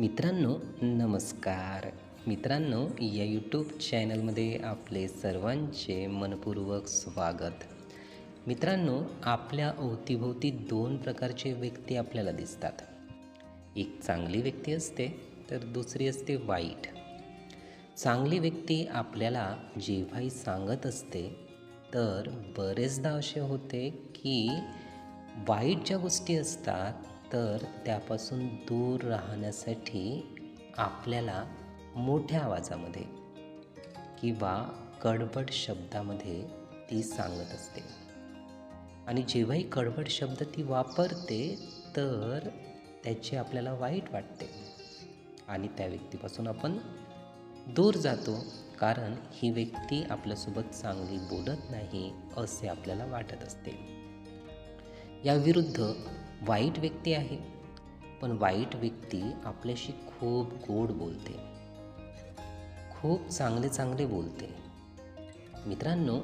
मित्रांनो नमस्कार. मित्रांनो या यूट्यूब चॅनलमध्ये आपले सर्वांचे मनपूर्वक स्वागत. मित्रांनो आपल्या अवतीभोवती दोन प्रकारचे व्यक्ती आपल्याला दिसतात. एक चांगली व्यक्ती असते तर दुसरी असते वाईट. चांगली व्यक्ती आपल्याला जेव्हाही सांगत असते तर बरेचदा असे होते की वाईट ज्या गोष्टी असतात तर त्यापासून दूर राहण्यासाठी आपल्याला मोठ्या आवाजामध्ये किंवा कडबड शब्दामध्ये ती सांगत असते. आणि जेव्हाही कडबड शब्द ती वापरते तर त्याची आपल्याला वाईट वाटते. आणि त्या व्यक्तीपासून आपण दूर जातो कारण ही व्यक्ती आपल्यासोबत चांगली बोलत नाही असे आपल्याला वाटत असते. याविरुद्ध वाईट व्यक्ती आहे. पण वाईट व्यक्ती आपल्याशी खूप गोड बोलते. खूप चांगले चांगले बोलते. मित्रांनो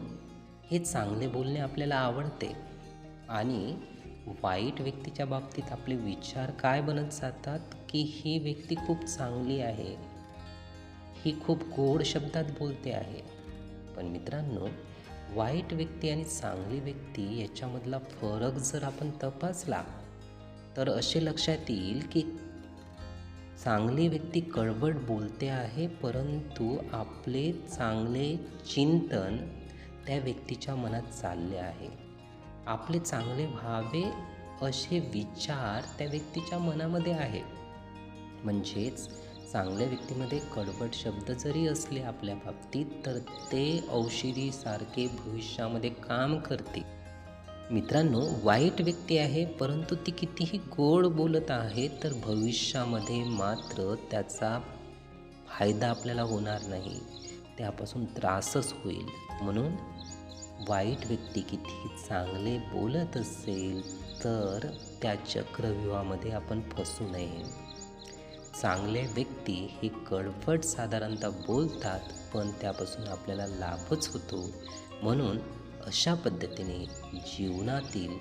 हे चांगले बोलणे आपल्याला आवडते. आणि वाईट व्यक्तीच्या बाबतीत आपले विचार काय बनत जातात की ही व्यक्ती खूप चांगली आहे. ही खूप गोड शब्दात बोलते आहे. पण मित्रांनो वाईट व्यक्ती आणि चांगली व्यक्ती याच्यामधला फरक जर आपण तपासला तर असे लक्षात येईल की चांगली व्यक्ती कळबट बोलते आहे परंतु आपले चांगले चिंतन त्या व्यक्तीच्या मनात चालले आहे. आपले चांगले व्हावे असे विचार त्या व्यक्तीच्या मनामध्ये आहे. म्हणजेच चांगल्या व्यक्तीमध्ये कडबट शब्द जरी असले आपल्या बाबतीत तर ते औषधीसारखे भविष्यामध्ये काम करते. मित्रांनो वाईट व्यक्ती आहे परंतु ती कितीही गोड बोलत आहे तर भविष्यामध्ये मात्र त्याचा फायदा आपल्याला होणार नाही. त्यापासून त्रासच होईल. म्हणून वाईट व्यक्ती किती चांगले बोलत असेल तर त्या चक्रव्यूहामध्ये आपण फसू नये. चांगले व्यक्ती हे कडवट साधारणतः बोलतात पण त्यापासून आपल्याला लाभच होतो. म्हणून अशा पद्धतीने जीवनातील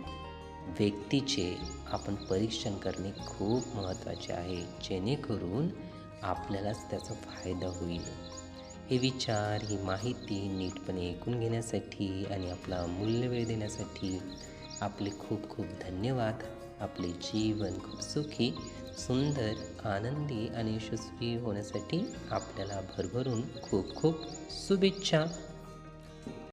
व्यक्तीचे आपण परीक्षण करणे खूप महत्त्वाचे आहे. जेणेकरून आपल्यालाच त्याचा फायदा होईल. हे विचार ही माहिती नीटपणे ऐकून घेण्यासाठी आणि आपला मूल्यवेळ देण्यासाठी आपले खूप खूप धन्यवाद. आपले जीवन खूप सुखी सुंदर आनंदी आणि यशस्वी होण्यासाठी आपल्याला भरभरून खूप खूप शुभेच्छा.